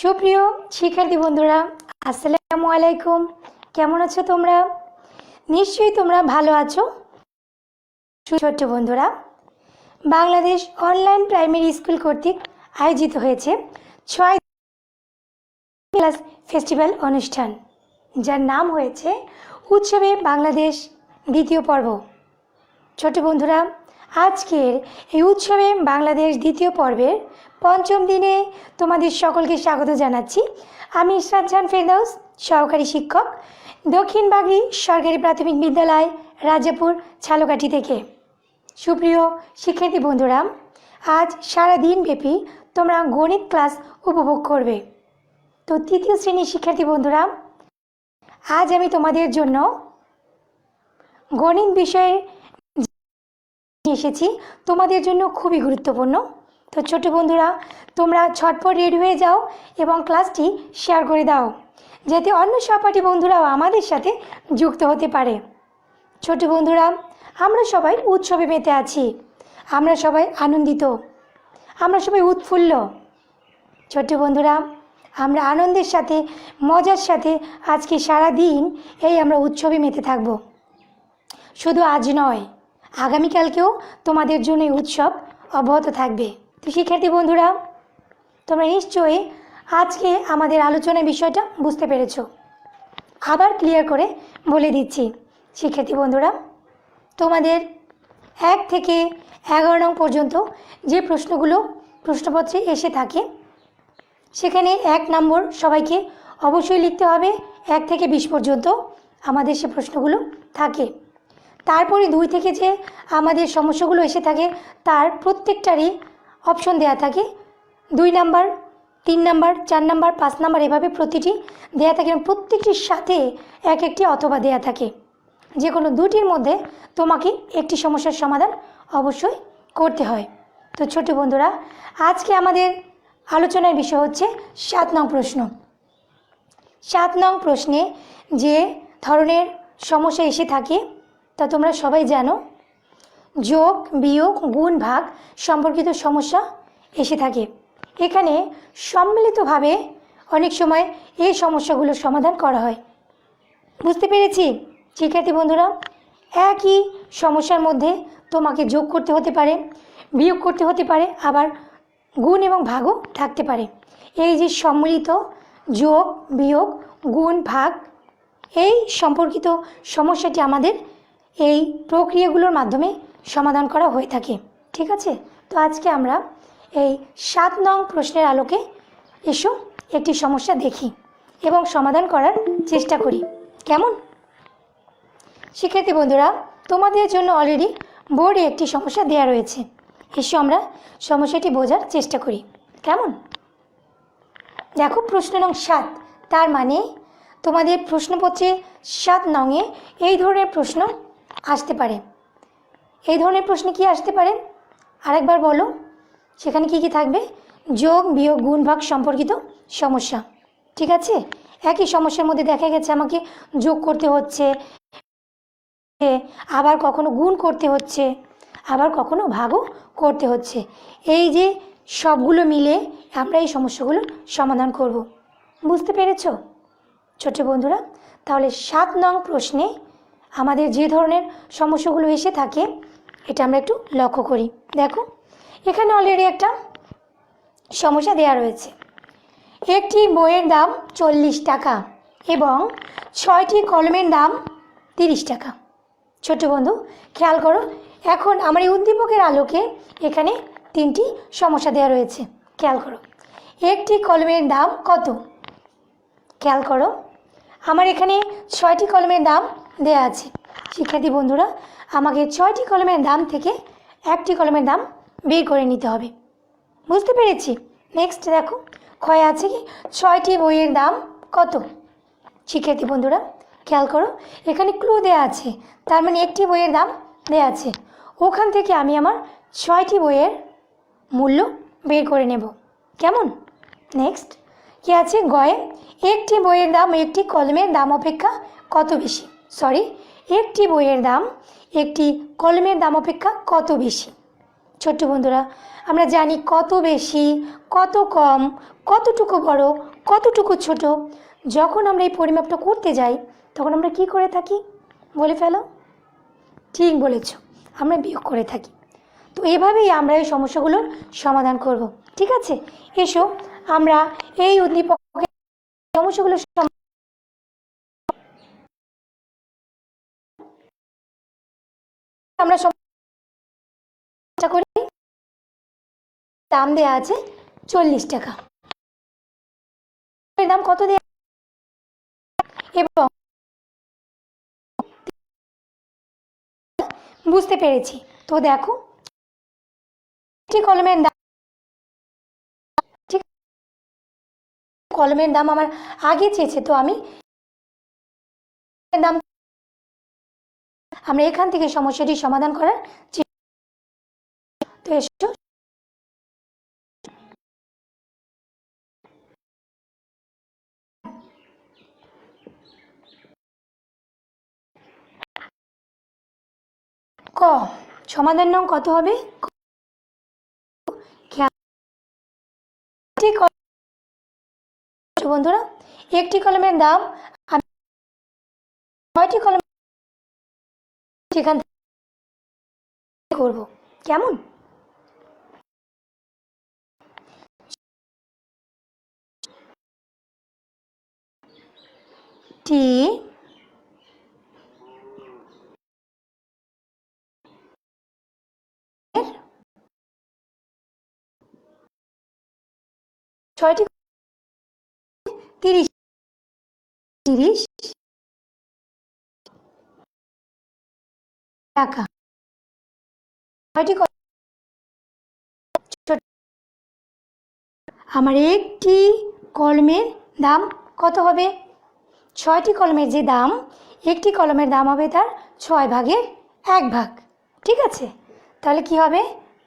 সুপ্রিয় শিক্ষার্থী বন্ধুরা, আসসালামু আলাইকুম। কেমন আছো তোমরা? নিশ্চয়ই তোমরা ভালো আছো। ছোট্ট বন্ধুরা, বাংলাদেশ অনলাইন প্রাইমারি স্কুল কর্তৃক আয়োজিত হয়েছে ছয় ক্লাস ফেস্টিভ্যাল অনুষ্ঠান, যার নাম হয়েছে উৎসবে বাংলাদেশ দ্বিতীয় পর্ব। ছোট বন্ধুরা, আজকের এই উৎসবে বাংলাদেশ দ্বিতীয় পর্বের পঞ্চম দিনে তোমাদের সকলকে স্বাগত জানাচ্ছি। আমি ইসরাত জাহান ফেরদাউস, সহকারী শিক্ষক, দক্ষিণ বাগড়ি সরকারি প্রাথমিক বিদ্যালয়, রাজাপুর, ছালকাঠি থেকে। সুপ্রিয় শিক্ষার্থী বন্ধুরা আজ সারা দিনব্যাপী তোমরা গণিত ক্লাস উপভোগ করবে। তো তৃতীয় শ্রেণির শিক্ষার্থী বন্ধুরা আজ আমি তোমাদের জন্য গণিত বিষয়ে এসেছি। তোমাদের জন্য খুবই গুরুত্বপূর্ণ। তো ছোট বন্ধুরা, তোমরা ছটপট রেডি হয়ে যাও এবং ক্লাসটি শেয়ার করে দাও, যাতে অন্য সহপাঠী বন্ধুরাও আমাদের সাথে যুক্ত হতে পারে। ছোট বন্ধুরা, আমরা সবাই উৎসবে মেতে আছি, আমরা সবাই আনন্দিত, আমরা সবাই উৎফুল্ল। ছোট বন্ধুরা, আমরা আনন্দের সাথে, মজার সাথে আজকে সারা দিন এই আমরা উৎসবে মেতে থাকব। শুধু আজ নয়, আগামীকালকেও তোমাদের জন্য উৎসব অব্যাহত থাকবে। তো শিক্ষার্থী বন্ধুরা, তোমরা নিশ্চয়ই আজকে আমাদের আলোচনার বিষয়টা বুঝতে পেরেছ। আবার ক্লিয়ার করে বলে দিচ্ছি, শিক্ষার্থী বন্ধুরা, তোমাদের এক থেকে এগারো নং পর্যন্ত যে প্রশ্নগুলো, প্রশ্নপত্রে এসে থাকে, সেখানে এক নম্বর সবাইকে অবশ্যই লিখতে হবে, এক থেকে বিশ পর্যন্ত আমাদের সে প্রশ্নগুলো থাকে। তারপরে দুই থেকে যে আমাদের সমস্যাগুলো এসে থাকে, তার প্রত্যেকটারই অপশন দেয়া থাকে। দুই নাম্বার, তিন নাম্বার, চার নাম্বার, পাঁচ নাম্বার এভাবে প্রতিটি দেয়া থাকে প্রত্যেকটির সাথে এক একটি অথবা দেয়া থাকে। যে কোনো দুটির মধ্যে তোমাকে একটি সমস্যার সমাধান অবশ্যই করতে হয়। তো ছোট বন্ধুরা, আজকে আমাদের আলোচনার বিষয় হচ্ছে সাত নং প্রশ্ন। সাত নং প্রশ্নে যে ধরনের সমস্যা এসে থাকে, তা তোমরা সবাই জানো। যোগ, বিয়োগ, গুণ, ভাগ সম্পর্কিত সমস্যা এসে থাকে। এখানে সম্মিলিতভাবে অনেক সময় এই সমস্যাগুলোর সমাধান করা হয়। বুঝতে পেরেছি? শিক্ষার্থী বন্ধুরা, একই সমস্যার মধ্যে তোমাকে যোগ করতে হতে পারে, বিয়োগ করতে হতে পারে, আবার গুণ এবং ভাগও থাকতে পারে। এই যে সম্মিলিত যোগ, বিয়োগ, গুণ, ভাগ, এই সম্পর্কিত সমস্যাটি আমাদের এই প্রক্রিয়াগুলোর মাধ্যমে সমাধান করা হয়ে থাকে, ঠিক আছে? তো আজকে আমরা এই সাত নং প্রশ্নের আলোকে এসো, একটি সমস্যা দেখি এবং সমাধান করার চেষ্টা করি। কেমন? শিক্ষার্থী বন্ধুরা, তোমাদের জন্য অলরেডি বোর্ডে একটি সমস্যা দেওয়া রয়েছে। এসো আমরা সমস্যাটি বোঝার চেষ্টা করি। কেমন? দেখো প্রশ্ন নং সাত, তার মানে তোমাদের প্রশ্নপত্রে সাত নংয়ে এই ধরনের প্রশ্ন আসতে পারে। এই ধরনের প্রশ্ন কি আসতে পারে? আরেকবার বলো, সেখানে কি কি থাকবে? যোগ, বিয়োগ, গুণ, ভাগ সম্পর্কিত সমস্যা। ঠিক আছে? একই সমস্যার মধ্যে দেখা গেছে আমাকে যোগ করতে হচ্ছে, আবার কখনো গুণ করতে হচ্ছে, আবার কখনো ভাগও করতে হচ্ছে। এই যে সবগুলো মিলে আমরা এই সমস্যাগুলোর সমাধান করব। বুঝতে পেরেছ? ছোট বন্ধুরা, তাহলে সাত নং প্রশ্নে আমাদের যে ধরনের সমস্যাগুলো এসে থাকে এটা আমরা একটু লক্ষ্য করি। দেখো, এখানে অলরেডি একটা সমস্যা দেওয়া রয়েছে। একটি বইয়ের দাম চল্লিশ টাকা এবং ছয়টি কলমের দাম তিরিশ টাকা। ছোট বন্ধু, খেয়াল করো, এখন আমার এই উদ্দীপকের আলোকে এখানে তিনটি সমস্যা দেওয়া রয়েছে। খেয়াল করো, একটি কলমের দাম কত? খেয়াল করো, আমার এখানে ছয়টি কলমের দাম দেয়া আছে। শিক্ষার্থী বন্ধুরা আমাকে ছয়টি কলমের দাম থেকে একটি কলমের দাম বের করে নিতে হবে। বুঝতে পেরেছি? নেক্সট দেখো, ক্ষয় আছে কি? ছয়টি বইয়ের দাম কত? শিক্ষার্থী বন্ধুরা, খেয়াল করো, এখানে ক্লু দেয়া আছে। তার মানে একটি বইয়ের দাম দেয়া আছে। ওখান থেকে আমি আমার ছয়টি বইয়ের মূল্য বের করে নেব। কেমন? নেক্সট কি আছে? গয়ে, একটি বইয়ের দাম, একটি কলমের দাম অপেক্ষা কত বেশি? সরি একটি বইয়ের দাম একটি কলমের দাম অপেক্ষা কত বেশি? ছোট্ট বন্ধুরা, আমরা জানি কত বেশি, কত কম, কতটুকু বড়, কতটুকু ছোট। যখন আমরা এই পরিমাপটা করতে যাই, তখন আমরা কি করে থাকি? বলে ফেলো। ঠিক বলেছ, আমরা বিয়োগ করে থাকি। তো এভাবেই আমরা এই সমস্যাগুলোর সমাধান করব। ঠিক আছে? এসো, আমরা এই উদ্দীপকের সমস্যাগুলোর আমরা চেষ্টা করি দাম দেওয়া আছে চল্লিশ টাকা। দাম কত এবং বুঝতে পেরেছি। তো দেখো কলমের দাম কলমের দাম আমার আগে চেয়েছে, তো আমি দাম আমরা এখান থেকে সমস্যাটি সমাধান করার ক, সমাধান নং কত হবে? বন্ধুরা, একটি কলমের দাম ছয়টি কলম সেখান থেকে করব। কেমন? টি ছয়টি তিরিশ। তিরিশ। টাকা। ছয়টি আমার একটি কলমের দাম কত হবে? ছয়টি কলমের যে দাম, একটি কলমের দাম হবে তার ছয় ভাগের এক ভাগ। ঠিক আছে? তাহলে কি হবে?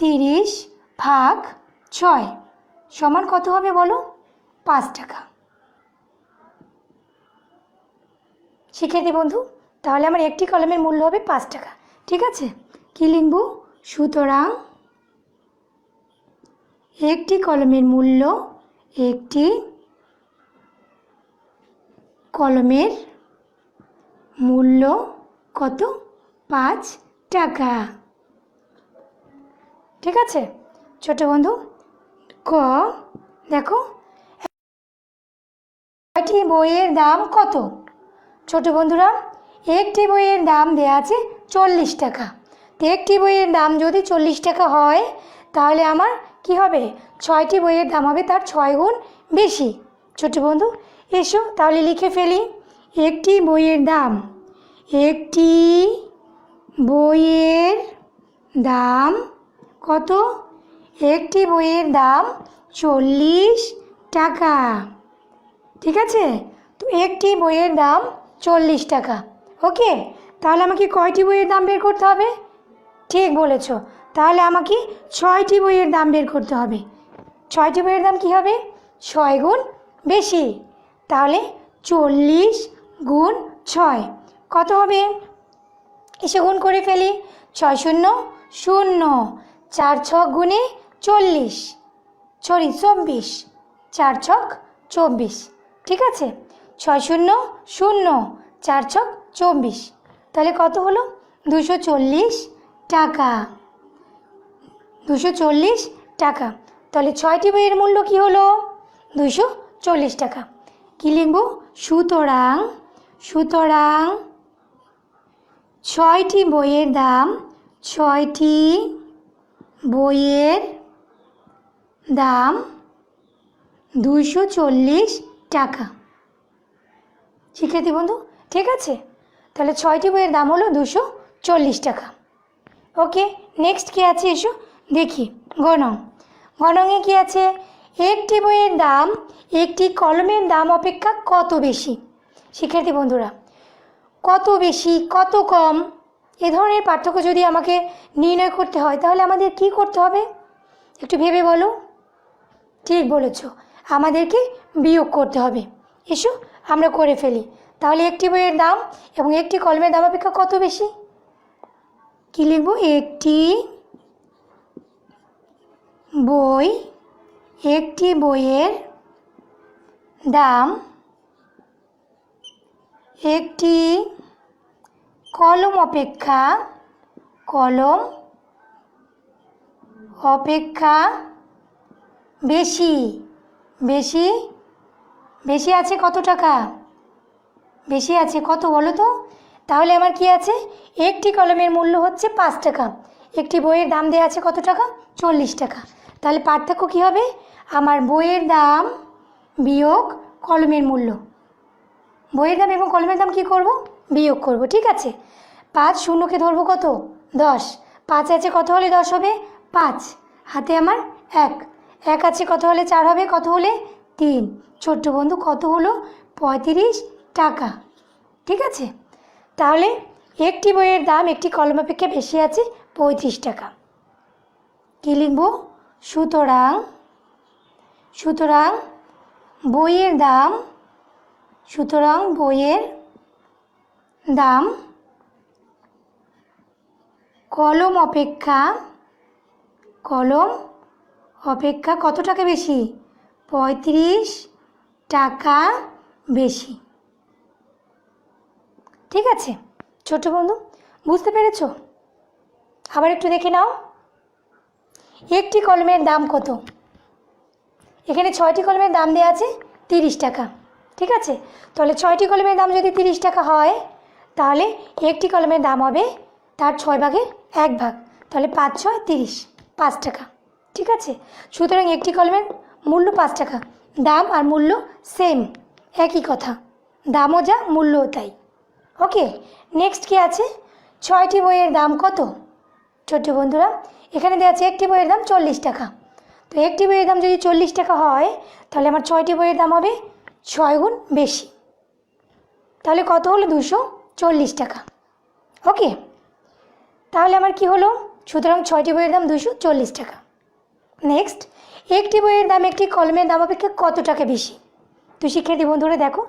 তিরিশ ভাগ ছয় সমান কত হবে বলো? পাঁচ টাকা। শিক্ষার্থী বন্ধু, তাহলে আমার একটি কলমের মূল্য হবে পাঁচ টাকা। ঠিক আছে? কী লিখব? সুতরাং একটি কলমের মূল্য একটি কলমের মূল্য কত? পাঁচ টাকা। ঠিক আছে? ছোট বন্ধু, ক, দেখো, একটি বইয়ের দাম কত? ছোট বন্ধুরা, একটি বইয়ের দাম দেওয়া আছে চল্লিশ টাকা। তো একটি বইয়ের দাম যদি চল্লিশ টাকা হয়, তাহলে আমার কি হবে? ছয়টি বইয়ের দাম হবে তার ছয় গুণ বেশি। ছোট বন্ধু, এসো তাহলে লিখে ফেলি। একটি বইয়ের দাম, একটি বইয়ের দাম কত? একটি বইয়ের দাম চল্লিশ টাকা। ঠিক আছে? তো একটি বইয়ের দাম চল্লিশ টাকা। ওকে? তাহলে আমাকে কয়টি বইয়ের দাম বের করতে হবে? ঠিক বলেছ। তাহলে আমাকে ছয়টি বইয়ের দাম বের করতে হবে। ছয়টি বইয়ের দাম কি হবে? ছয় গুণ বেশি। তাহলে চল্লিশ গুণ ছয়। কত হবে? এসে গুণ করে ফেলি। ছয় শূন্য শূন্য। চার ছক গুণে চল্লিশ। সরি, চব্বিশ। চার ছক চব্বিশ। ঠিক আছে? ছয় শূন্য শূন্য। চার ছক চব্বিশ। তাহলে কত হলো? দুশো চল্লিশ টাকা। দুশো চল্লিশ টাকা। তাহলে ছয়টি বইয়ের মূল্য কি হলো? দুশো চল্লিশ টাকা। কী লিখব? সুতরাং সুতরাং ছয়টি বইয়ের দাম, ছয়টি বইয়ের দাম দুশো চল্লিশ টাকা। শিক্ষার্থী বন্ধু, ঠিক আছে? তাহলে ছয়টি বইয়ের দাম হলো দুশো চল্লিশ টাকা। ওকে নেক্সট কী আছে এসো, দেখি। গণং। গণঙে কী আছে? একটি বইয়ের দাম, একটি কলমের দাম অপেক্ষা কত বেশি? শিক্ষার্থী বন্ধুরা, কত বেশি, কত কম? এ ধরনের পার্থক্য যদি আমাকে নির্ণয় করতে হয়, তাহলে আমাদের কি করতে হবে? একটু ভেবে বলো। ঠিক বলেছ। আমাদেরকে বিয়োগ করতে হবে। এসো, আমরা করে ফেলি। তাহলে একটি বইয়ের দাম এবং একটি কলমের দাম অপেক্ষা কত বেশি? কী লিখব? একটি বই, একটি বইয়ের দাম, একটি কলম অপেক্ষা কলম অপেক্ষা বেশি বেশি বেশি আছে কত টাকা? বেশি আছে, কত বলো তো? তাহলে আমার কি আছে? একটি কলমের মূল্য হচ্ছে পাঁচ টাকা। একটি বইয়ের দাম দেওয়া আছে কত টাকা? চল্লিশ টাকা। তাহলে পার্থক্য কী হবে? আমার বইয়ের দাম বিয়োগ কলমের মূল্য। বইয়ের দাম এবং কলমের দাম কি করব? বিয়োগ করব, ঠিক আছে? পাঁচ শূন্যকে ধরবো কত? দশ। পাঁচ আছে কত হলে দশ হবে? পাঁচ। হাতে আমার এক। এক আছে কত হলে চার হবে? কত হলে তিন। ছোট্ট বন্ধু, কত হলো? পঁয়ত্রিশ। টাকা। ঠিক আছে? তাহলে একটি বইয়ের দাম একটি কলম অপেক্ষা বেশি আছে, পঁয়ত্রিশ টাকা। কী লিখব? সুতরাং সুতরাং বইয়ের দাম, সুতরাং বইয়ের দাম কলম অপেক্ষা কলম অপেক্ষা কত টাকা বেশি? পঁয়ত্রিশ টাকা বেশি। ঠিক আছে ছোট বন্ধু, বুঝতে পেরেছ? আবার একটু দেখে নাও। একটি কলমের দাম কত? এখানে ছয়টি কলমের দাম দেওয়া আছে তিরিশ টাকা, ঠিক আছে? তাহলে ছয়টি কলমের দাম যদি তিরিশ টাকা হয়, তাহলে একটি কলমের দাম হবে তার ছয় ভাগের এক ভাগ, তাহলে পাঁচ ছয় তিরিশ, পাঁচ টাকা, ঠিক আছে? সুতরাং একটি কলমের মূল্য পাঁচ টাকা, দাম আর মূল্য সেম একই কথা, দামও যা, মূল্যও তাই। ওকে নেক্সট কি আছে? ছয়টি বইয়ের দাম কত? ছোট্ট বন্ধুরা, এখানে দেওয়া আছে একটি বইয়ের দাম চল্লিশ টাকা। তো একটি বইয়ের দাম যদি চল্লিশ টাকা হয়, তাহলে আমার ছয়টি বইয়ের দাম হবে ছয় গুণ বেশি। তাহলে কত হলো? দুশো চল্লিশ টাকা। ওকে, তাহলে আমার কি হলো? সুতরাং ছয়টি বইয়ের দাম দুশো চল্লিশ টাকা। নেক্সট একটি বইয়ের দাম একটি কলমের দাম অপেক্ষা কত টাকা বেশি? তো শিক্ষার্থী বন্ধুরা, দেখো,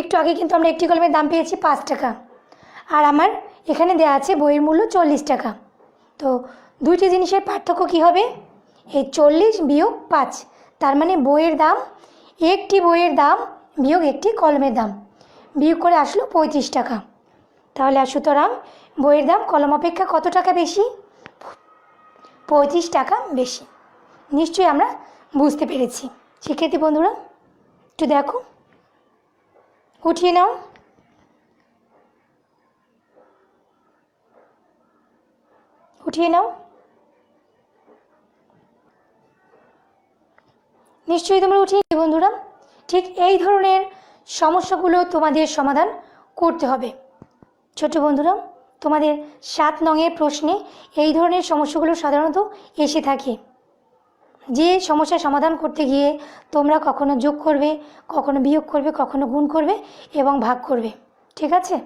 একটু আগে কিন্তু আমরা একটি কলমের দাম পেয়েছি পাঁচ টাকা। আর আমার এখানে দেওয়া আছে বইয়ের মূল্য চল্লিশ টাকা। তো দুইটি জিনিসের পার্থক্য কী হবে? এই চল্লিশ বিয়োগ পাঁচ, তার মানে বইয়ের দাম, একটি বইয়ের দাম বিয়োগ একটি কলমের দাম। বিয়োগ করে আসলো পঁয়ত্রিশ টাকা। তাহলে সুতরাং বইয়ের দাম কলম অপেক্ষা কত টাকা বেশি? পঁয়ত্রিশ টাকা বেশি। নিশ্চয়ই আমরা বুঝতে পেরেছি। শিক্ষার্থী বন্ধুরা একটু দেখো। উঠিয়ে নাও। উঠিয়ে নাও। নিশ্চয়ই তোমরা উঠিয়ে বন্ধুরা। ঠিক এই ধরনের সমস্যাগুলো তোমাদের সমাধান করতে হবে। ছোট বন্ধুরা, তোমাদের সাত নঙের প্রশ্নে এই ধরনের সমস্যাগুলো সাধারণত এসে থাকে। যে সমস্যার সমাধান করতে গিয়ে তোমরা কখনো যোগ করবে, কখনো বিয়োগ করবে, কখনো গুণ করবে এবং ভাগ করবে। ঠিক আছে?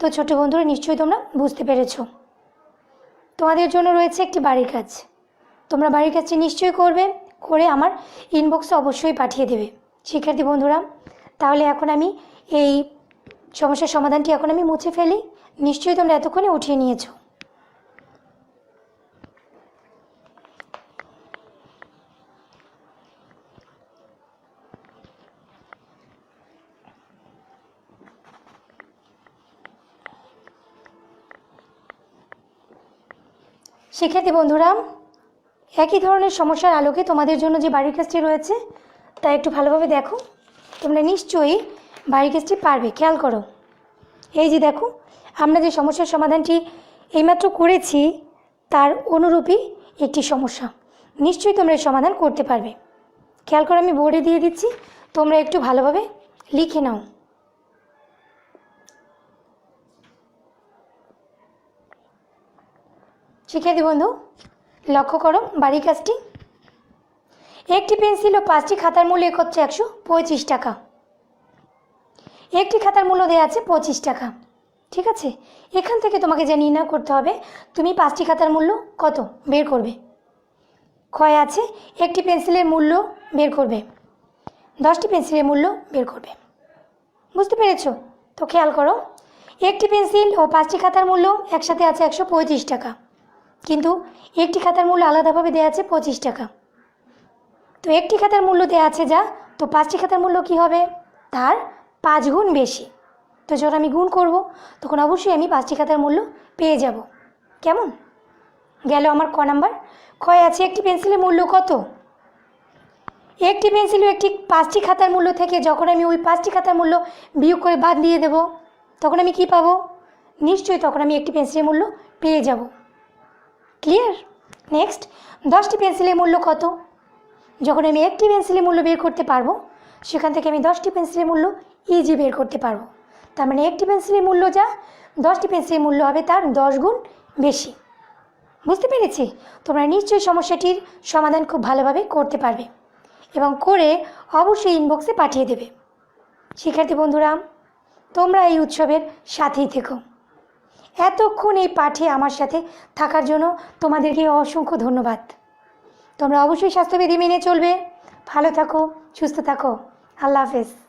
তো ছোট বন্ধুরা, নিশ্চয়ই তোমরা বুঝতে পেরেছ। তোমাদের জন্য রয়েছে একটি বাড়ির কাজ। তোমরা বাড়ির কাজটি নিশ্চয়ই করবে, করে আমার ইনবক্সে অবশ্যই পাঠিয়ে দেবে। শিক্ষার্থী বন্ধুরা, তাহলে এখন আমি এই সমস্যার সমাধানটি এখন আমি মুছে ফেলি। নিশ্চয়ই তোমরা এতক্ষণে উঠিয়ে নিয়েছো। শিক্ষার্থী বন্ধুরা, একই ধরনের সমস্যার আলোকে তোমাদের জন্য যে বাড়ির কাজটি রয়েছে, তা একটু ভালোভাবে দেখো। তোমরা নিশ্চয়ই বাড়ির কাজটি পারবে, খেয়াল করো। এই যে দেখো, আমরা যে সমস্যার সমাধানটি এইমাত্র করেছি, তার অনুরূপই একটি সমস্যা। নিশ্চয়ই তোমরা সমাধান করতে পারবে। খেয়াল করো, আমি বোর্ডে দিয়ে দিচ্ছি, তোমরা একটু ভালোভাবে লিখে নাও। শিক্ষার্থী বন্ধু। লক্ষ্য করো, বাড়ির কাজটি। একটি পেন্সিল ও পাঁচটি খাতার মূল্য এক হচ্ছে একশো পঁচিশ টাকা। একটি খাতার মূল্য দেওয়া আছে পঁচিশ টাকা। ঠিক আছে? এখান থেকে তোমাকে যা নির্ণয় করতে হবে, তুমি পাঁচটি খাতার মূল্য কত বের করবে? ক্ষয় আছে, একটি পেন্সিলের মূল্য বের করবে। দশটি পেন্সিলের মূল্য বের করবে। বুঝতে পেরেছ? তো খেয়াল করো, একটি পেন্সিল ও পাঁচটি খাতার মূল্য একসাথে আছে একশো পঁয়ত্রিশ টাকা। কিন্তু একটি খাতার মূল্য আলাদাভাবে দেওয়া আছে পঁচিশ টাকা। তো একটি খাতার মূল্য দেওয়া আছে যা, তো পাঁচটি খাতার মূল্য কি হবে? তার পাঁচ গুণ বেশি। তো যখন আমি গুণ করব, তখন অবশ্যই আমি পাঁচটি খাতার মূল্য পেয়ে যাব। কেমন? গেল আমার ক নাম্বার। ক্ষয় আছে একটি পেন্সিলের মূল্য কত? একটি পেন্সিল একটি পাঁচটি খাতার মূল্য থেকে যখন আমি ওই পাঁচটি খাতার মূল্য বিয়োগ করে বাদ দিয়ে দেব, তখন আমি কি পাবো? নিশ্চয়ই তখন আমি একটি পেন্সিলের মূল্য পেয়ে যাব। ক্লিয়ার নেক্সট দশটি পেন্সিলের মূল্য কত? যখন আমি একটি পেন্সিলের মূল্য বের করতে পারব, সেখান থেকে আমি দশটি পেন্সিলের মূল্য ইজি বের করতে পারব। তার মানে একটি পেন্সিলের মূল্য যা, দশটি পেন্সিলের মূল্য হবে তার দশ গুণ বেশি। বুঝতে পেরেছি? তোমরা নিশ্চয়ই সমস্যাটির সমাধান খুব ভালোভাবে করতে পারবে এবং করে অবশ্যই ইনবক্সে পাঠিয়ে দেবে। শিক্ষার্থী বন্ধুরা, তোমরা এই উৎসবের সাথেই থেকো। এতক্ষণ এই পাঠে আমার সাথে থাকার জন্য তোমাদেরকে অসংখ্য ধন্যবাদ। তোমরা অবশ্যই স্বাস্থ্যবিধি মেনে চলবে। ভালো থাকো, সুস্থ থাকো। আল্লাহ হাফেজ।